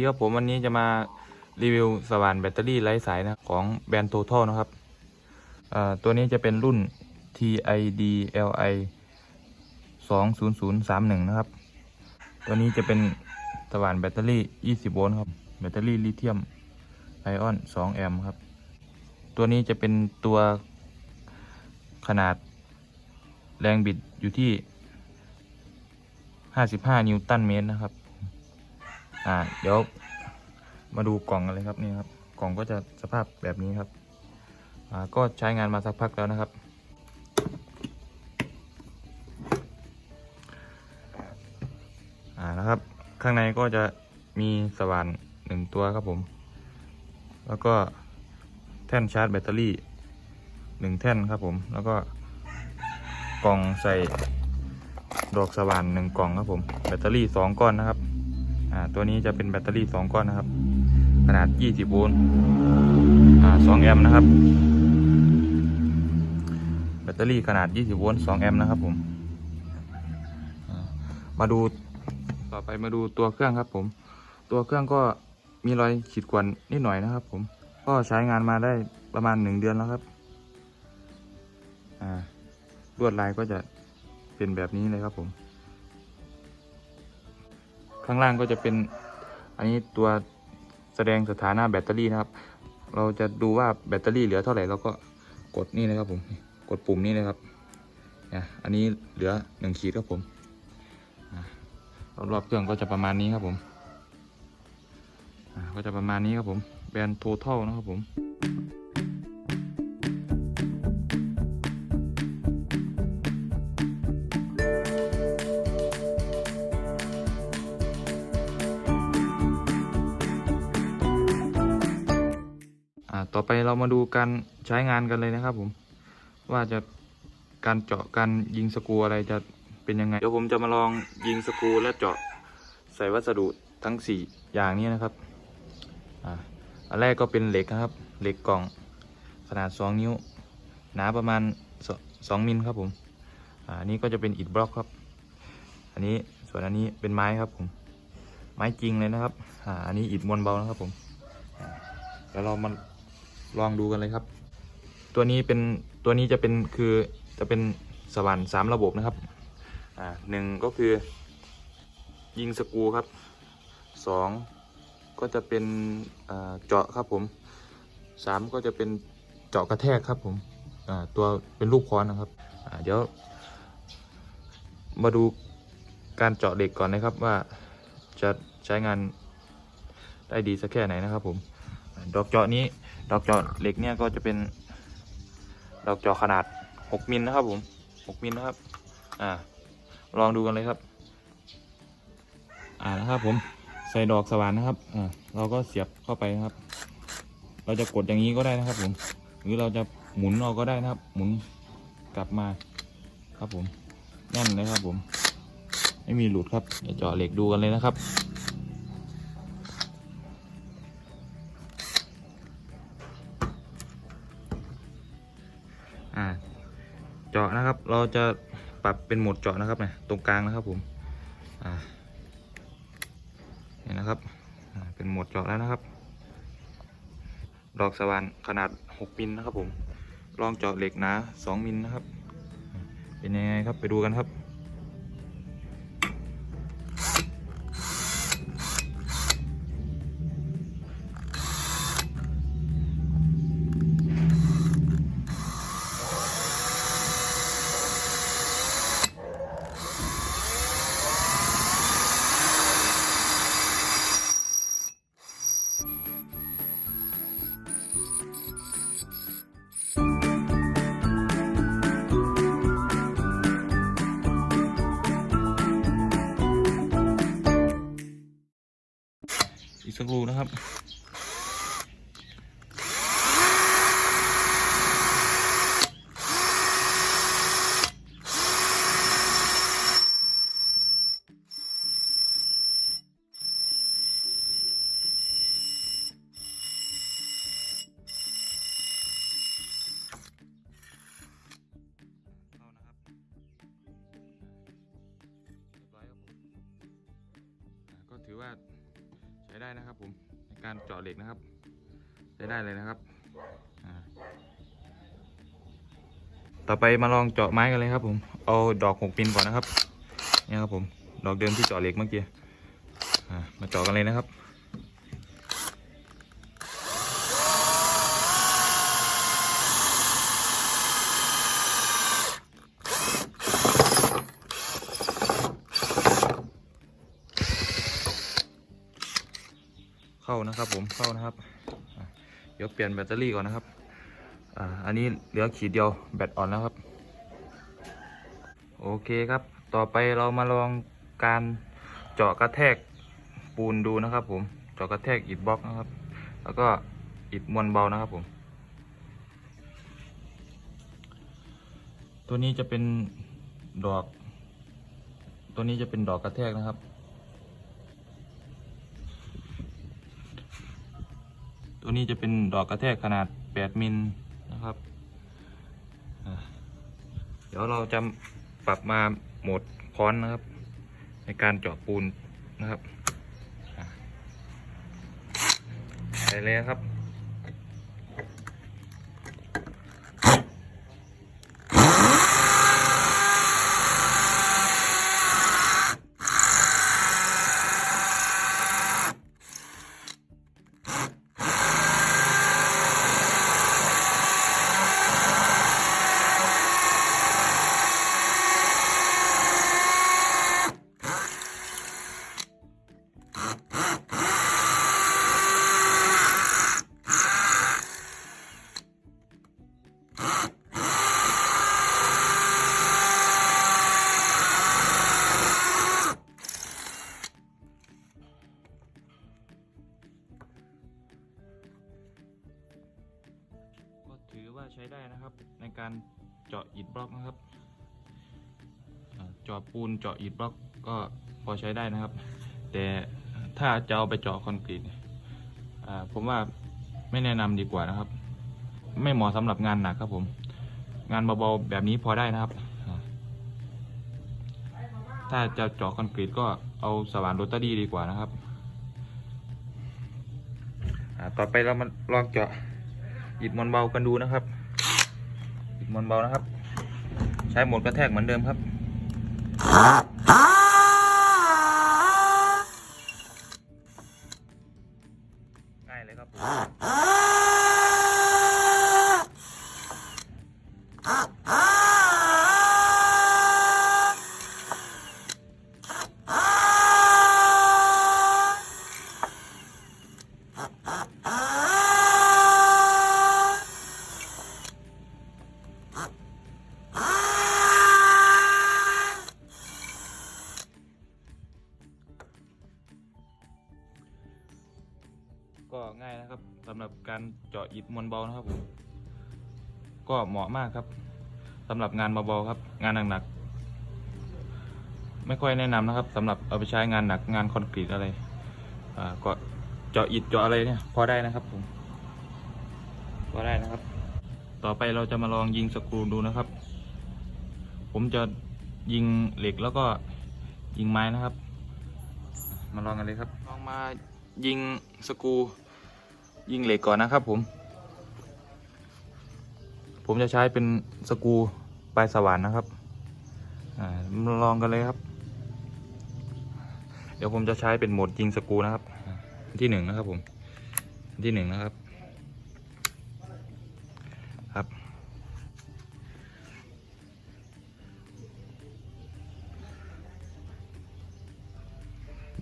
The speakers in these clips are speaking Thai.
ดีครับผมวันนี้จะมารีวิวสว่านแบตเตอรี่ไร้สายนะของแบรนด์ Total นะครับตัวนี้จะเป็นรุ่น TIDLI 20031 นะครับ ตัวนี้จะเป็นสว่านแบตเตอรี่ 20 โวลต์ครับ แบตเตอรี่ลิเธียมไอออน 2 แอมป์ครับ ตัวนี้จะเป็นตัวขนาดแรงบิดอยู่ที่ 55 นิวตันเมตรนะครับ อ่า เดี๋ยว มาดูกล่องกันเลยครับนี่ครับ กล่องก็จะสภาพแบบนี้ครับก็ใช้งานมาสักพักแล้วนะครับ อ่านะครับ ข้างในก็จะมีสว่านหนึ่งตัวครับผม แล้วก็แท่นชาร์จแบตเตอรี่หนึ่งแท่นครับผม แล้วก็กล่องใส่ดอกสว่านหนึ่งกล่องครับผม แบตเตอรี่สองก้อนนะครับ อ่า ตัวนี้จะเป็นแบตเตอรี่สองก้อนนะครับ ขนาด 20 โวลต์2แอมป์นะครับ แบตเตอรี่ขนาด 20 โวลต์2แอมป์นะครับผม มาดูต่อไปมาดูตัวเครื่องครับผม ตัวเครื่องก็มีรอยขีดข่วนนิดหน่อยนะครับผม ก็ใช้งานมาได้ประมาณหนึ่งเดือนแล้วครับลวดลายก็จะเป็นแบบนี้เลยครับผม ข้างล่างก็จะเป็นอันนี้ตัว ดงสถานะแบตเตอรี่นะครับ เราจะดูว่าแบตเตอรี่เหลือเท่าไหร่เราก็กดนี่นะครับผมกดปุ่มนี้นะครับเนี่ยอันนี้เหลือหนึ่งขีดครับผมอ่ารอบๆเครื่องก็จะประมาณนี้ครับผมก็จะประมาณนี้ครับผมแบรนด์ Total นะครับผม อ่าต่อไปเรามาดูการใช้งานกันเลยนะครับ ผม ว่าจะการเจาะการยิงสกูอะไรจะเป็นยังไงเดี๋ยวผมจะมาลองยิงสกูและเจาะใส่วัสดุทั้ง 4 อย่างนี้นะครับอ่าอันแรกก็เป็นเหล็กนะครับ เหล็กกล่องขนาด 2 นิ้ว หนาประมาณ 2 มิลครับผมอ่าอันนี้ก็จะเป็นอิฐบล็อกครับ อันนี้ส่วนอันนี้เป็นไม้ครับผมไม้จริงเลยนะครับอ่าอันนี้อิฐมวลเบานะครับผมอ่าเดี๋ยวเรามา ลองดูกันเลยครับ ตัวนี้เป็นตัวนี้จะเป็นคือจะเป็นสว่านสามระบบนะครับอ่าหนึ่งก็คือ ยิงสกูครับสองก็จะเป็นเจาะครับผมสามก็จะเป็นเจาะกระแทกครับผมอ่าตัวเป็นลูกค้อนนะครับอ่าเดี๋ยว มาดูการเจาะเหล็กก่อนนะครับว่าจะใช้งานได้ดีสักแค่ไหนนะครับผมดอกเจาะนี้ ดอกจาะเหล็กเนี่ยก็จะเป็นดอกจาะขนาด 6มิลนะครับผม 6มิลนะครับ อ่า ลองดูกันเลยครับ อ่านะครับผม ใส่ดอกสว่านนะครับ อ่า เราก็เสียบเข้าไปนะครับ เราจะกดอย่างนี้ก็ได้นะครับผม หรือเราจะหมุนเอาก็ได้นะครับ หมุนกลับมาครับผม แน่นเลยครับผม ไม่มีหลุดครับเดี๋ยวเจาะเหล็กดูกันเลยนะครับาะนะครับ เราจะปรับเป็นโหมดเจาะนะครับเนี่ยตรงกลางนะครับผมเนี่ยนะครับเป็นโหมดเจาะแล้วนะครับ ดอกสว่านขนาด 6 มิลนะครับผมลองเจาะเหล็กหนา 2 มิลนะครับ เป็นยังไงครับไปดูกันครับ รูนะครับ การเจาะเหล็กนะครับใช้ได้เลยนะครับ ต่อไปมาลองเจาะไม้กันเลยครับ ผม เอาดอกหกปินก่อนนะครับ เนี่ยครับผม ดอกเดิมที่เจาะเหล็กเมื่อกี้มาเจาะกันเลยนะครับ เข้านะครับเดี๋ยวเปลี่ยนแบตเตอรี่ก่อนนะครับอ่าอันนี้เหลือขีดเดียวแบตอ่อนแล้วครับ โอเคครับ ต่อไปเรามาลองการเจาะกระแทกปูนดูนะครับ ผมเจาะกระแทกอิฐบล็อกนะครับ แล้วก็อิฐมวลเบานะครับผม ตัวนี้จะเป็นดอก ตัวนี้จะเป็นดอกกระแทกนะครับ ตัวนี้จะเป็นดอกกระแทกขนาด 8 มิลนะครับ เดี๋ยวเราจะปรับมาโหมดค้อนนะครับ ในการเจาะปูนนะครับอ่าไปเลยครับ เจาะปูนเจาะอิฐบล็อกก็พอใช้ได้นะครับ แต่ถ้าจะเอาไปเจาะคอนกรีตผมว่าไม่แนะนำดีกว่านะครับ ไม่เหมาะสำหรับงานหนักครับผม งานเบาๆแบบนี้พอได้นะครับ ถ้าจะเจาะคอนกรีตก็เอาสว่านโรตารี่ดีกว่านะครับต่อไปเรามาลองเจาะอิฐมวลเบากันดูนะครับอิฐมวลเบานะครับ ใช้หมดกระแทกเหมือนเดิมครับ Ah! การเจาะอิฐมวลเบานะครับผมก็เหมาะมากครับสำหรับงานเบาๆครับ งานหนักๆไม่ค่อยแนะนำนะครับสำหรับเอาไปใช้งานหนักงานคอนกรีตอะไรอ่าก็เจาะอิฐเจาะอะไรเนี่ยพอได้นะครับผมพอได้นะครับ ต่อไปเราจะมาลองยิงสกรูดูนะครับ ผมจะยิงเหล็กแล้วก็ยิงไม้นะครับ มาลองกันเลยครับ ลองมายิงสกรูยิงเหล็กก่อนนะครับผม ผมจะใช้เป็นสกูปลายสว่านนะครับอ่ามาลองกันเลยครับ เดี๋ยวผมจะใช้เป็นโหมดยิงสกูนะครับ ที่หนึ่งนะครับผมที่หนึ่งนะครับ ครับ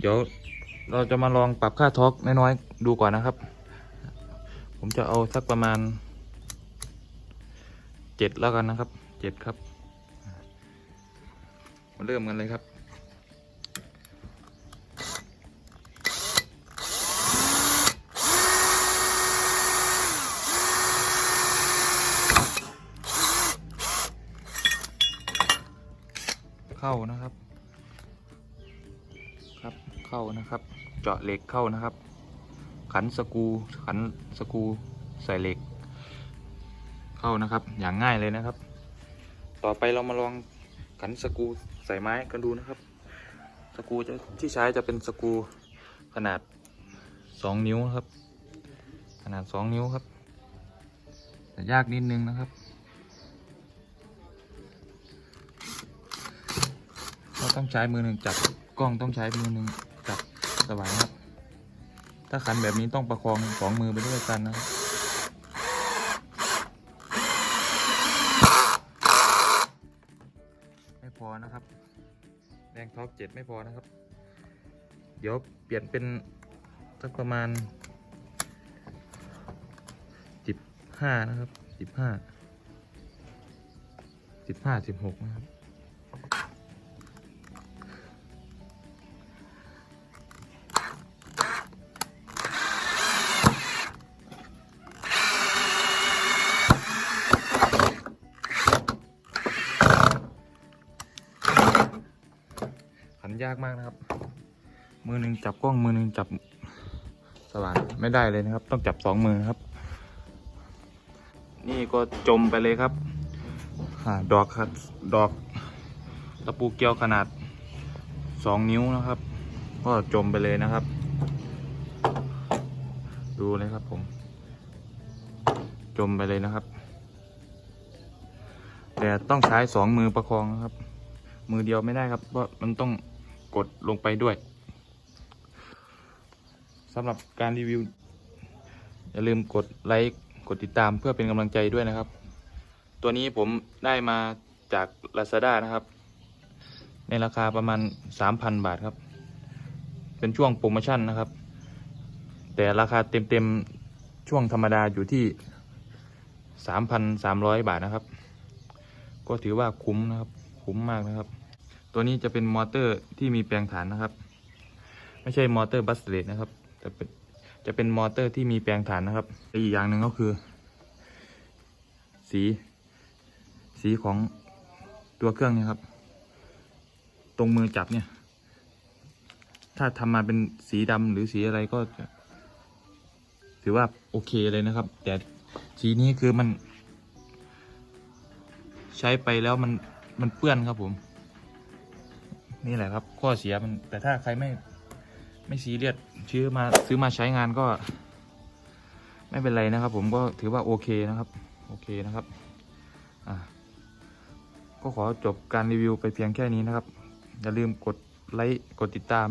เดี๋ยวเราจะมาลองปรับค่าทอร์กน้อยๆดูก่อนนะครับ ผมจะเอาสักประมาณ เจ็ดแล้วกันนะครับเจ็ดครับมาเริ่มกันเลยครับเข้านะครับ ครับเข้านะครับ เจาะเหล็กเข้านะครับ ขันสกรูขันสกรูใส่เหล็ก เข้านะครับ อย่างง่ายเลยนะครับ ต่อไปเรามาลองขันสกูใส่ไม้กันดูนะครับ สกูที่ใช้จะเป็นสกูขนาดสองนิ้วครับ ขนาดสองนิ้วครับแต่ยากนิดนึงนะครับเราต้องใช้มือหนึ่งจับกล้องต้องใช้มือหนึ่งจับสว่างครับ ถ้าขันแบบนี้ต้องประคองสองมือไปด้วยกันนะครับ นะครับ แรงท็อปเจ็ดไม่พอนะครับ เดี๋ยวเปลี่ยนเป็นสักประมาณสิบห้านะครับสิบห้าสิบห้าสิบหกนะครับ ยากมากนะครับ มือหนึ่งจับกล้องมือหนึ่งจับสว่านไม่ได้เลยนะครับ ต้องจับสองมือครับ นี่ก็จมไปเลยครับอาดอกครับดอกตะปูเกลียวขนาดสองนิ้วนะครับ ก็จมไปเลยนะครับ ดูเลยครับผม จมไปเลยนะครับ แต่ต้องใช้สองมือประคองนะครับ มือเดียวไม่ได้ครับเพราะมันต้อง กดลงไปด้วยสำหรับการรีวิว อย่าลืมกดไลค์กดติดตามเพื่อเป็นกำลังใจด้วยนะครับ ตัวนี้ผมได้มาจาก Lazada นะครับ ในราคาประมาณ 3,000 บาทครับ เป็นช่วงโปรโมชั่นนะครับ แต่ราคาเต็มๆ ช่วงธรรมดาอยู่ที่ 3,300 บาทนะครับ ก็ถือว่าคุ้มนะครับ คุ้มมากนะครับ ตัวนี้จะเป็นมอเตอร์ที่มีแปลงฐานนะครับ ไม่ใช่มอเตอร์บัสเลตนะครับแต่เป็นจะเป็นมอเตอร์ที่มีแปลงฐานนะครับอีกอย่างหนึ่งก็คือ สีสีของตัวเครื่องเนี่ยครับ ตรงมือจับเนี่ย ถ้าทำมาเป็นสีดำหรือสีอะไรก็ถือว่าโอเคเลยนะครับ แต่สีนี้คือมัน ใช้ไปแล้วมันมันเปื้อนครับผม นี่แหละครับ ข้อเสียมันแต่ถ้าใครไม่ไม่ซีเรียสซื้อมาซื้อมาใช้งานก็ ไม่เป็นไรนะครับ ผมก็ถือว่าโอเคนะครับ โอเคนะครับอ่าก็ขอจบการรีวิวไปเพียงแค่นี้นะครับ อย่าลืมกดไลค์กดติดตาม